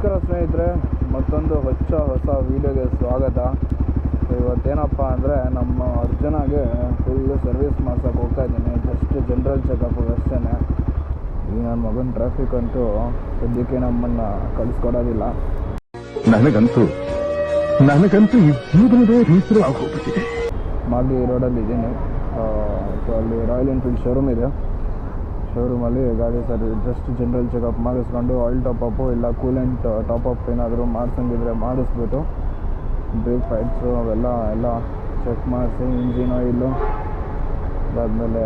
ನಮಸ್ಕಾರ ಸ್ನೇಹಿತರೆ ಮತ್ತೊಂದು ಹೊಚ್ಚ ಹೊಸ ವೀಡಿಯೋಗೆ ಸ್ವಾಗತ. ಇವತ್ತೇನಪ್ಪ ಅಂದರೆ ನಮ್ಮ ಅರ್ಜುನಾಗೆ ಫುಲ್ಲು ಸರ್ವಿಸ್ ಮಾಡ್ಸೋಕೆ ಹೋಗ್ತಾ ಇದ್ದೀನಿ ಜಸ್ಟ್ ಜನರಲ್ ಚೆಕಪ್ ಅಷ್ಟೇ ಈ ನನ್ನ ಮಗನ ಟ್ರಾಫಿಕ್ ಅಂತೂ ಸದ್ಯಕ್ಕೆ ನಮ್ಮನ್ನು ಕಳಿಸ್ಕೊಡೋದಿಲ್ಲ. ನನಗಂತೂ ನನಗಂತೂ ಮಾಗಿ ರೋಡಲ್ಲಿ ಇದ್ದೀನಿ. ಸೊ ಅಲ್ಲಿ ರಾಯಲ್ ಎನ್ಫೀಲ್ಡ್ ಶೋರೂಮ್ ಇದೆ. ಶೋರೂಮಲ್ಲಿ ಗಾಡಿ ಸರ್ ಜಸ್ಟ್ ಜನರಲ್ ಚೆಕಪ್ ಮಾಡಿಸ್ಕೊಂಡು ಆಯಿಲ್ ಟಾಪಪ್ಪು ಇಲ್ಲ ಕೂಲೆಂಟ್ ಟಾಪಪ್ ಏನಾದರೂ ಮಾಡಿಸಂಗಿದ್ರೆ ಮಾಡಿಸ್ಬಿಟ್ಟು ಬ್ರೇಕ್ ಫೈಟ್ಸ್ ಅವೆಲ್ಲ, ಎಲ್ಲ ಚೆಕ್ ಮಾಡಿಸಿ ಇಂಜಿನ್ ಆಯಿಲು ಅದಾದಮೇಲೆ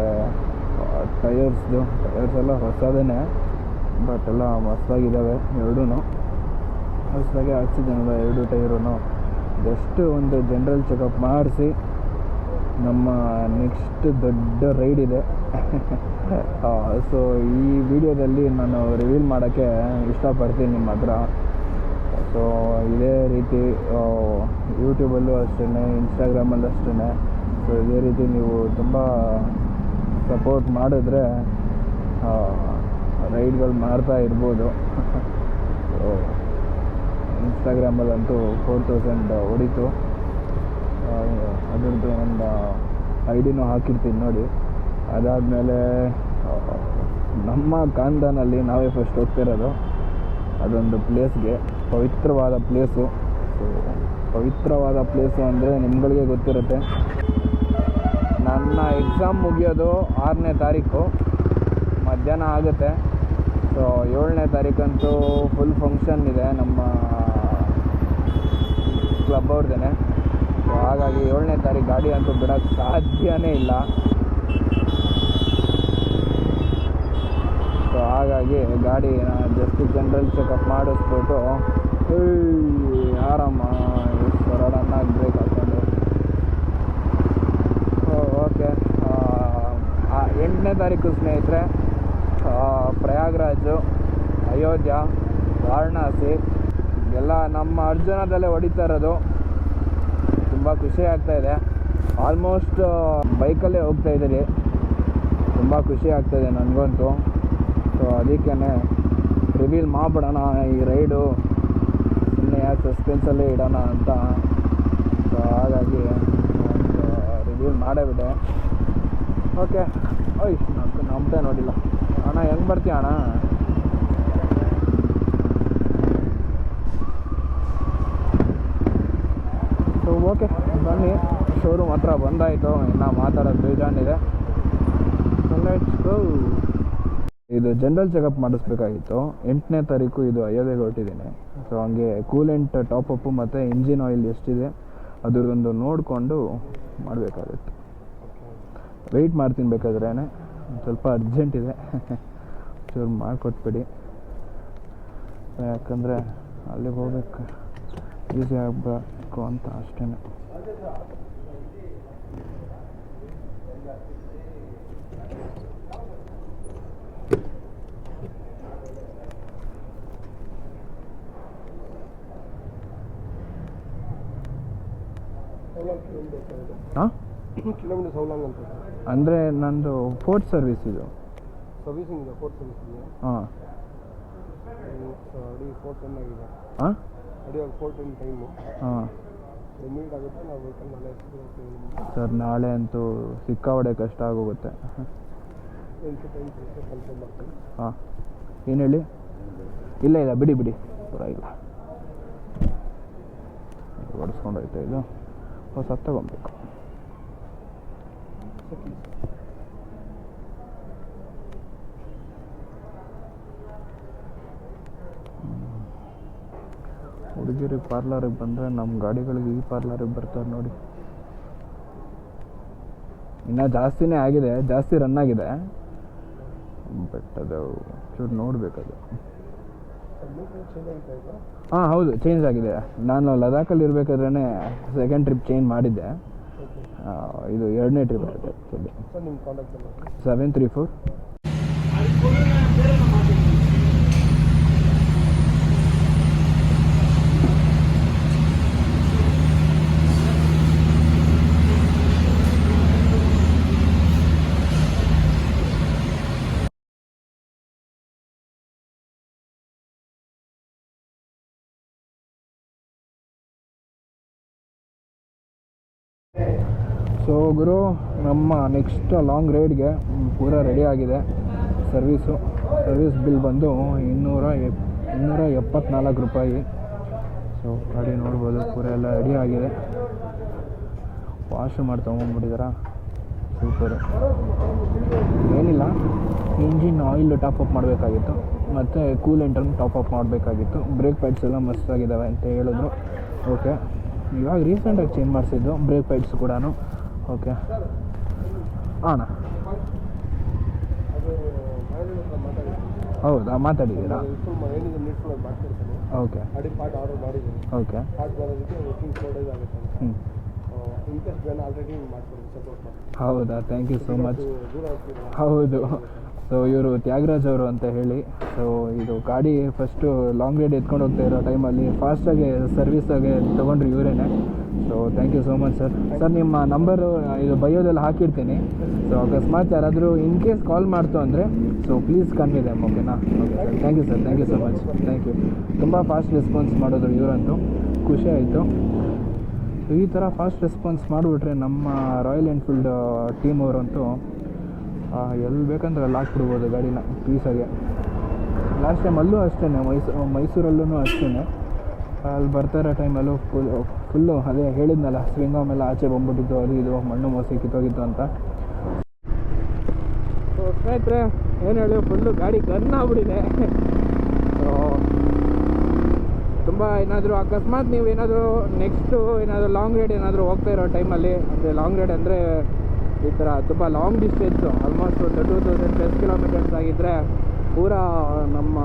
ಟಯರ್ಸ್ದು ಟಯರ್ಸ್ ಎಲ್ಲ ಹೊಸದೇ ಬಟ್ ಎಲ್ಲ ಮಸ್ತಾಗಿದ್ದಾವೆ ಎರಡೂ ಹೊಸದಾಗಿ ಹಾಕ್ಸಿದ್ದಾನಲ್ಲ, ಎರಡು ಟೈರೂ ಜಸ್ಟ್ ಒಂದು ಜನರಲ್ ಚೆಕಪ್ ಮಾಡಿಸಿ ನಮ್ಮ ನೆಕ್ಸ್ಟ್ ದೊಡ್ಡ ರೈಡ್ ಇದೆ. ಸೊ ಈ ವಿಡಿಯೋದಲ್ಲಿ ನಾನು ರಿವೀಲ್ ಮಾಡೋಕ್ಕೆ ಇಷ್ಟಪಡ್ತೀನಿ ನಿಮ್ಮ ಹತ್ರ. ಸೊ ಇದೇ ರೀತಿ ಯೂಟ್ಯೂಬಲ್ಲೂ ಅಷ್ಟೇ ಇನ್ಸ್ಟಾಗ್ರಾಮಲ್ಲೂ ಅಷ್ಟೇ ಸೊ ಇದೇ ರೀತಿ ನೀವು ತುಂಬ ಸಪೋರ್ಟ್ ಮಾಡಿದ್ರೆ ರೈಡ್ಗಳು ಮಾಡ್ತಾ ಇರ್ಬೋದು. ಇನ್ಸ್ಟಾಗ್ರಾಮಲ್ಲಂತೂ ಫೋರ್ ತೌಸಂಡ್ ಹೊಡಿತು. ಅದ್ರದ್ದು ಒಂದು ಐ ಹಾಕಿರ್ತೀನಿ ನೋಡಿ. ಅದಾದಮೇಲೆ ನಮ್ಮ ಕಾಂದಾನಲ್ಲಿ ನಾವೇ ಫಸ್ಟ್ ಹೋಗ್ತಿರೋದು. ಅದೊಂದು ಪ್ಲೇಸ್ಗೆ ಪವಿತ್ರವಾದ ಪ್ಲೇಸು ಸೊ ಪವಿತ್ರವಾದ ಪ್ಲೇಸು ಅಂದರೆ ನಿಮ್ಗಳಿಗೆ ಗೊತ್ತಿರುತ್ತೆ. ನನ್ನ ಎಕ್ಸಾಮ್ ಮುಗಿಯೋದು ಆರನೇ ತಾರೀಕು. ಮಧ್ಯಾಹ್ನ ಆಗುತ್ತೆ. ಸೊ ಏಳನೇ ತಾರೀಕಂತೂ ಫುಲ್ ಫಂಕ್ಷನ್ ಇದೆ ನಮ್ಮ ಕ್ಲಬ್ ಅವ್ರದ್ದೇನೆ ಸೊ ಹಾಗಾಗಿ ಏಳನೇ ತಾರೀಕು ಗಾಡಿ ಅಂತೂ ಬಿಡೋಕ್ಕೆ ಸಾಧ್ಯವೇ ಇಲ್ಲ. ಸೊ ಹಾಗಾಗಿ ಗಾಡಿನ ಜಸ್ಟ್ ಜನರಲ್ ಚೆಕಪ್ ಮಾಡಿಸ್ಬಿಟ್ಟು ಆರಾಮ. ಸರಡನ್ನಾಗಿ ಬ್ರೇಕ್ ಹಾಕೊಂಡು. ಓಕೆ ಎಂಟನೇ ತಾರೀಕು ಸ್ನೇಹಿತರೆ ಪ್ರಯಾಗ್ರಾಜು, ಅಯೋಧ್ಯ, ವಾರಣಾಸಿ, ಎಲ್ಲ ನಮ್ಮ ಅರ್ಜುನದಲ್ಲೇ ಹೊಡಿತಾ ಇರೋದು. ತುಂಬ ಖುಷಿ ಆಗ್ತಾ ಇದೆ. ಆಲ್ಮೋಸ್ಟ್ ಬೈಕಲ್ಲೇ ಹೋಗ್ತಾ ಇದ್ದೀರಿ. ತುಂಬ ಖುಷಿ ಆಗ್ತಾಯಿದೆ ನನಗಂತೂ. ಸೊ ಅದಕ್ಕೇ ರಿವೀಲ್ ಮಾಡಿಬಿಡೋಣ ಈ ರೈಡು ಸುಮ್ಮನೆ ಸಸ್ಪೆನ್ಸಲ್ಲೇ ಇಡೋಣ ಅಂತ. ಸೊ ಹಾಗಾಗಿ ಒಂದು ರಿವೀಲ್ ಮಾಡೇ ಓಕೆ ಓಯ್ ನಮ್ಮ ನಮ್ಮದೇ ನೋಡಿಲ್ಲ. ಅಣ್ಣ, ಹೆಂಗೆ ಬರ್ತೀಯ ಅಣ್ಣ ಸೊ ಓಕೆ, ಬನ್ನಿ. ಶೋರೂಮ್ ಹತ್ರ ಬಂದಾಯಿತು, ಇನ್ನು ಮಾತಾಡೋದು ಬೇಜಾನಿದೆ ಇದು. ಜನರಲ್ ಚೆಕಪ್ ಮಾಡಿಸ್ಬೇಕಾಗಿತ್ತು. ಎಂಟನೇ ತಾರೀಕು ಇದು ಅಯೋಧ್ಯೆಗೆ ಹೊರಟಿದ್ದೀನಿ. ಸೊ ಹಂಗೆ ಕೂಲೆಂಟ್ ಟಾಪಪ್ಪು ಮತ್ತು ಇಂಜಿನ್ ಆಯಿಲ್ ಎಷ್ಟಿದೆ, ಅದ್ರದ್ದೊಂದು ನೋಡಿಕೊಂಡು ಮಾಡಬೇಕಾಗುತ್ತೆ. ವೆಯ್ಟ್ ಮಾಡ್ತೀನಿ ಬೇಕಾದ್ರೆ ಸ್ವಲ್ಪ ಅರ್ಜೆಂಟ್ ಇದೆ. ಚೂರು ಮಾಡಿಕೊಟ್ಬಿಡಿ. ಯಾಕಂದರೆ ಅಲ್ಲಿಗೆ ಹೋಗ್ಬೇಕು. ಈಸಿ ಆಗಬೇಕು ಅಂತ ಅಷ್ಟೇ ಹಾಂ? ಕಿಲೋಮೀಟರ್ ಸೌಲಾಂಗ್ ಅಂತ ಅಂದರೆ ನಂದು ಫೋರ್ಟ್ ಸರ್ವಿಸ್ ಇದು. ಸರ್ವಿಸಿಂಗ್ ಇದೆ ಫೋರ್ತ್ ಸರ್ವಿಸ್ ಹಾಂ. ಅಡಿ ಫೋರ್ ಟೆನ್ ಆಗಿದೆ ಹಾಂ? ಅಡಿ ಫೋರ್ ಟೆನ್ ಟೈಮು ಹಾಂ. ಸರ್, ನಾಳೆ ಅಂತೂ ಸಿಕ್ಕಾಪಡೆ ಕಷ್ಟ ಆಗೋಗುತ್ತೆ. ಹಾಂ. ಏನು ಹೇಳಿ? ಇಲ್ಲ ಇಲ್ಲ, ಬಿಡಿ ಬಿಡಿ. ಪರವಾಗಿಲ್ಲ. ಹೊಡೆಸ್ಕೊಂಡು ಹೋಯ್ತಾ ಇದು? ಹೊಸ ತಗೊಬೇಕು. ಹುಡುಗಿರಿಗೆ ಪಾರ್ಲರಿಗೆ ಬಂದರೆ ನಮ್ಮ ಗಾಡಿಗಳಿಗೆ ಈ ಪಾರ್ಲರಿಗೆ ಬರ್ತಾರೆ ನೋಡಿ. ಇನ್ನೂ ಜಾಸ್ತಿನೇ ಆಗಿದೆ ಜಾಸ್ತಿ ರನ್ ಆಗಿದೆ. ಬಟ್ ಅದು ಚೂರು ನೋಡಬೇಕದು. ಹಾಂ ಹೌದು ಚೇಂಜ್ ಆಗಿದೆ. ನಾನು ಲದಾಖಲ್ಲಿ ಇರಬೇಕಾದ್ರೆ ಸೆಕೆಂಡ್ ಟ್ರಿಪ್ ಚೇಂಜ್ ಮಾಡಿದ್ದೆ. ಇದು ಎರಡನೇ trip actually seven three four so ಗುರು, ನಮ್ಮ ನೆಕ್ಸ್ಟ್ ಲಾಂಗ್ ರೈಡ್ಗೆ ಪೂರ ರೆಡಿ ಆಗಿದೆ. ಸರ್ವೀಸು ಸರ್ವಿಸ್ ಬಿಲ್ ಬಂದು ಇನ್ನೂರ ಎಪ್ ಇನ್ನೂರ ಎಪ್ಪತ್ನಾಲ್ಕು ರೂಪಾಯಿ. ಸೊ ಗಾಡಿ ನೋಡ್ಬೋದು, ಪೂರ ಎಲ್ಲ ರೆಡಿ ಆಗಿದೆ. ವಾಶ್ ಮಾಡಿ ತೊಗೊಂಡ್ಬಿಟ್ಟಿದಾರ ಸೂಪರು ಏನಿಲ್ಲ ಇಂಜಿನ್ ಆಯಿಲ್ ಟಾಪ್ ಅಪ್ ಮಾಡಬೇಕಾಗಿತ್ತು. ಮತ್ತು ಕೂಲೆಂಟನ್ನು ಟಾಪ್ ಅಪ್ ಮಾಡಬೇಕಾಗಿತ್ತು. ಬ್ರೇಕ್ ಪ್ಯಾಡ್ಸ್ ಎಲ್ಲ ಮಸ್ತಾಗಿದ್ದಾವೆ ಅಂತ ಹೇಳಿದ್ರು. ಓಕೆ ಇವಾಗ ರೀಸೆಂಟಾಗಿ ಚೇಂಜ್ ಮಾಡಿಸಿದ್ದು ಬ್ರೇಕ್ ಪೈಪ್ಸ್ ಕೂಡ ಓಕೆ ಹಾಂ ಹೌದಾ? ಮಾತಾಡಿದ್ದೀರಾ? ಓಕೆ ಓಕೆ ಹ್ಞೂ ಹೌದಾ? ಥ್ಯಾಂಕ್ ಯು ಸೋ ಮಚ್ ಹೌದು. ಸೊ ಇವರು ತ್ಯಾಗರಾಜ್ ಅವರು ಅಂತ ಹೇಳಿ. ಸೊ ಇದು ಗಾಡಿ ಫಸ್ಟು ಲಾಂಗ್ ರೈಡ್ ಎತ್ಕೊಂಡು ಹೋಗ್ತಾ ಇರೋ ಟೈಮಲ್ಲಿ ಫಾಸ್ಟಾಗಿ ಸರ್ವಿಸಾಗೆ ತೊಗೊಂಡ್ರು ಇವರೇನೆ. So thank you so much sir sir ನಿಮ್ಮ ನಂಬರು ಇದು ಬಯೋದಲ್ಲಿ ಹಾಕಿರ್ತೀನಿ. ಸೊ ಅಕಸ್ಮಾತ್ ಯಾರಾದರೂ ಇನ್ ಕೇಸ್ ಕಾಲ್ ಮಾಡ್ತು ಅಂದರೆ ಸೊ ಪ್ಲೀಸ್ ಕನ್ವೆ ಓಕೆನಾ okay sir thank you sir thank you so much thank you ತುಂಬ ಫಾಸ್ಟ್ ರೆಸ್ಪಾನ್ಸ್ ಮಾಡೋದು ಇವರಂತೂ. ಖುಷಿ ಆಯಿತು. ಈ ಥರ ಫಾಸ್ಟ್ ರೆಸ್ಪಾನ್ಸ್ ಮಾಡಿಬಿಟ್ರೆ ನಮ್ಮ ರಾಯಲ್ ಎನ್ಫೀಲ್ಡ್ ಟೀಮ್ ಅವರಂತೂ ಎಲ್ಲಿ ಬೇಕಂದ್ರೆ ಅಲ್ಲಿ ಹಾಕ್ಬಿಡ್ಬೋದು ಗಾಡಿನ ಪೀಸಾಗೆ ಲಾಸ್ಟ್ ಟೈಮ್ ಅಲ್ಲೂ ಅಷ್ಟೇ ಮೈಸೂ ಮೈಸೂರಲ್ಲೂ ಅಷ್ಟೇ ಅಲ್ಲಿ ಬರ್ತಾ ಇರೋ ಟೈಮಲ್ಲೂ ಫುಲ್ ಫುಲ್ಲು ಅದೇ ಹೇಳಿದ್ನಲ್ಲ ಸ್ವಿಂಗ್ ಎಲ್ಲ ಆಚೆ ಬಂದ್ಬಿಟ್ಟಿದ್ದು ಅದು ಇದು, ಮಣ್ಣು ಮೋಸಿ ಕಿತ್ತೋಗಿತ್ತು ಅಂತ. ಸ್ನೇಹಿತರೆ, ಏನು ಹೇಳಿ ಫುಲ್ಲು ಗಾಡಿ ಗನ್ ಆಗ್ಬಿಟ್ಟಿದೆ. ತುಂಬ ಏನಾದರೂ ಅಕಸ್ಮಾತ್ ನೀವು ಏನಾದರೂ ನೆಕ್ಸ್ಟು ಏನಾದರೂ ಲಾಂಗ್ ರೈಡ್ ಏನಾದರೂ ಹೋಗ್ತಾ ಇರೋ ಟೈಮಲ್ಲಿ ಅಂದರೆ ಲಾಂಗ್ ರೈಡ್ ಅಂದರೆ ಈ ಥರ ತುಂಬ ಲಾಂಗ್ ಡಿಸ್ಟೆನ್ಸು ಆಲ್ಮೋಸ್ಟ್ ಒಂದು ಟೂ ತೌಸಂಡ್ ಪ್ಲಸ್ ಕಿಲೋಮೀಟರ್ಸ್ ಆಗಿದ್ದರೆ ಪೂರ ನಮ್ಮ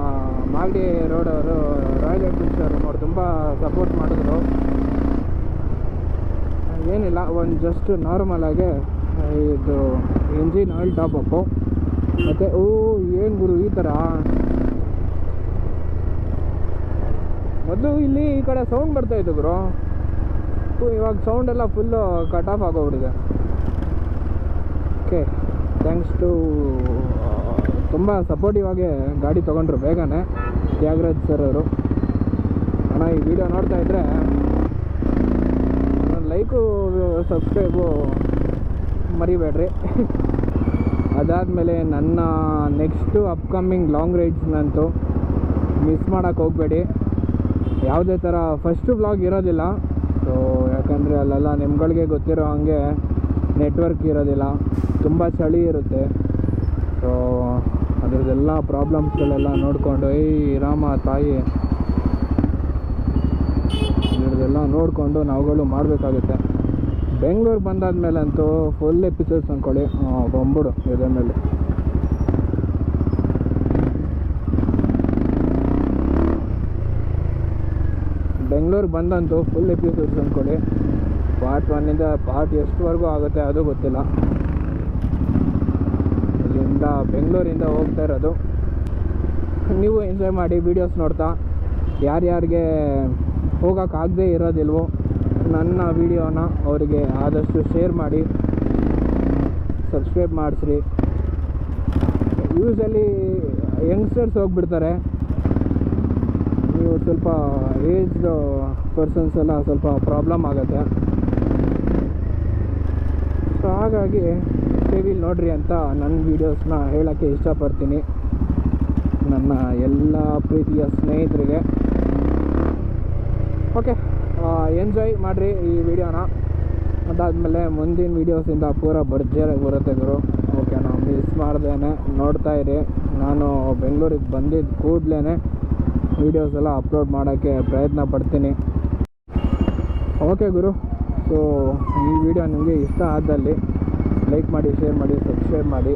ಮಾಗಡಿ ಅವರು ರಾಯಲ್ ಎನ್ಫೀಲ್ಡ್ ಅವರು ತುಂಬ ಸಪೋರ್ಟ್ ಮಾಡಿದ್ರು. ಏನಿಲ್ಲ, ಒಂದು ಜಸ್ಟ್ ನಾರ್ಮಲಾಗೆ ಇದು ಇಂಜಿನ್ ಆಯಿಲ್ ಟಾಪ್ ಅಪ್ಪು ಮತ್ತು, ಓ, ಏನು ಗುರು ಈ ಥರ ಮೊದಲು ಇಲ್ಲಿ ಈ ಕಡೆ ಸೌಂಡ್ ಬರ್ತಾ ಇತ್ತು ಗುರು. ಇವಾಗ ಸೌಂಡ್ ಎಲ್ಲ ಫುಲ್ಲು ಕಟ್ ಆಫ್ ಆಗೋಗ್ಬಿಟ್ಟಿದೆ. ಓಕೆ ಥ್ಯಾಂಕ್ಸ್ ಟು ತುಂಬ ಸಪೋರ್ಟಿವ್ ಆಗಿ ಗಾಡಿ ತೊಗೊಂಡ್ರು ಬೇಗನೆ. ತ್ಯಾಗರಾಜ್ ಸರ್ ಅವರು. ಅಣ್ಣ, ಈ ವಿಡಿಯೋ ನೋಡ್ತಾ ಇದ್ದರೆ ಲೈಕು ಸಬ್ಸ್ಕ್ರೈಬು ಮರಿಬೇಡ್ರಿ. ಅದಾದಮೇಲೆ ನನ್ನ ನೆಕ್ಸ್ಟು ಅಪ್ಕಮಿಂಗ್ ಲಾಂಗ್ ರೈಡ್ಸ್ನಂತೂ ಮಿಸ್ ಮಾಡೋಕ್ಕೆ ಹೋಗಬೇಡಿ. ಯಾವುದೇ ಥರ ಫಸ್ಟು ಬ್ಲಾಗ್ ಇರೋದಿಲ್ಲ. ಸೊ ಯಾಕಂದರೆ ಅಲ್ಲೆಲ್ಲ ನಿಮ್ಗಳಿಗೆ ಗೊತ್ತಿರೋ ಹಾಗೆ ನೆಟ್ವರ್ಕ್ ಇರೋದಿಲ್ಲ. ತುಂಬ ಚಳಿ ಇರುತ್ತೆ. ಸೊ ಅದರದ್ದೆಲ್ಲ ಪ್ರಾಬ್ಲಮ್ಸ್ಗಳೆಲ್ಲ ನೋಡಿಕೊಂಡು, ಏಯ್, ರಾಮ ತಾಯಿ. ಅದ್ರದ್ದೆಲ್ಲ ನೋಡಿಕೊಂಡು ನಾವುಗಳು ಮಾಡಬೇಕಾಗುತ್ತೆ. ಬೆಂಗಳೂರು ಅಂತೂ ಫುಲ್ ಎಪಿಸೋಡ್ಸ್ ಅಂದ್ಕೊಳ್ಳಿ ಬಂದ್ಬಿಡು ಇದ್ರ ಮೇಲೆ ಬೆಂಗಳೂರು ಬಂದಂತೂ ಫುಲ್ ಎಪಿಸೋಡ್ಸ್ ಅಂದ್ಕೊಳ್ಳಿ ಪಾರ್ಟ್ ಒನ್ನಿಂದ ಪಾರ್ಟ್ ಎಷ್ಟುವರೆಗೂ ಆಗುತ್ತೆ ಅದು ಗೊತ್ತಿಲ್ಲ. ಇಲ್ಲಿಂದ ಬೆಂಗಳೂರಿಂದ ಹೋಗ್ತಾ ಇರೋದು. ನೀವು ಎಂಜಾಯ್ ಮಾಡಿ ವೀಡಿಯೋಸ್ ನೋಡ್ತಾ. ಯಾರ್ಯಾರಿಗೆ ಹೋಗೋಕ್ಕಾಗದೇ ಇರೋದಿಲ್ವೋ, ನನ್ನ ವೀಡಿಯೋನ ಅವರಿಗೆ ಆದಷ್ಟು ಶೇರ್ ಮಾಡಿ. ಸಬ್ಸ್ಕ್ರೈಬ್ ಮಾಡಿಸ್ರಿ. ಯೂಸಲಿ ಯಂಗ್ಸ್ಟರ್ಸ್ ಹೋಗ್ಬಿಡ್ತಾರೆ. ಸ್ವಲ್ಪ ಏಜ್ಡ್ ಪರ್ಸನ್ಸ್ ಎಲ್ಲ ಸ್ವಲ್ಪ ಪ್ರಾಬ್ಲಮ್ ಆಗುತ್ತೆ. ಸೊ ಹಾಗಾಗಿ ಟಿ ವಿಲಿ ನೋಡ್ರಿ ಅಂತ ನನ್ನ ವೀಡಿಯೋಸ್ನ ಹೇಳೋಕ್ಕೆ ಇಷ್ಟಪಡ್ತೀನಿ. ನನ್ನ ಎಲ್ಲ ಪ್ರೀತಿಯ ಸ್ನೇಹಿತರಿಗೆ. ಓಕೆ ಎಂಜಾಯ್ ಮಾಡಿರಿ ಈ ವಿಡಿಯೋನ ಅದಾದಮೇಲೆ ಮುಂದಿನ ವೀಡಿಯೋಸಿಂದ ಪೂರ ಭರ್ಜರಿಯಾಗಿ ಬರುತ್ತೆ ಗುರು. ಓಕೆನಾ ಮಿಸ್ ಮಾಡ್ದೇನೆ. ನೋಡ್ತಾ ಇರಿ. ನಾನು ಬೆಂಗಳೂರಿಗೆ ಬಂದಿದ್ದ ಕೂಡಲೇ ವೀಡಿಯೋಸ್ ಎಲ್ಲ ಅಪ್ಲೋಡ್ ಮಾಡೋಕ್ಕೆ ಪ್ರಯತ್ನ ಪಡ್ತೀನಿ. ಓಕೆ ಗುರು ಸೊ ಈ ವಿಡಿಯೋ ನಿಮಗೆ ಇಷ್ಟ ಆದಲ್ಲಿ ಲೈಕ್ ಮಾಡಿ ಶೇರ್ ಮಾಡಿ ಸಬ್ಸ್ಕ್ರೈಬ್ ಮಾಡಿ.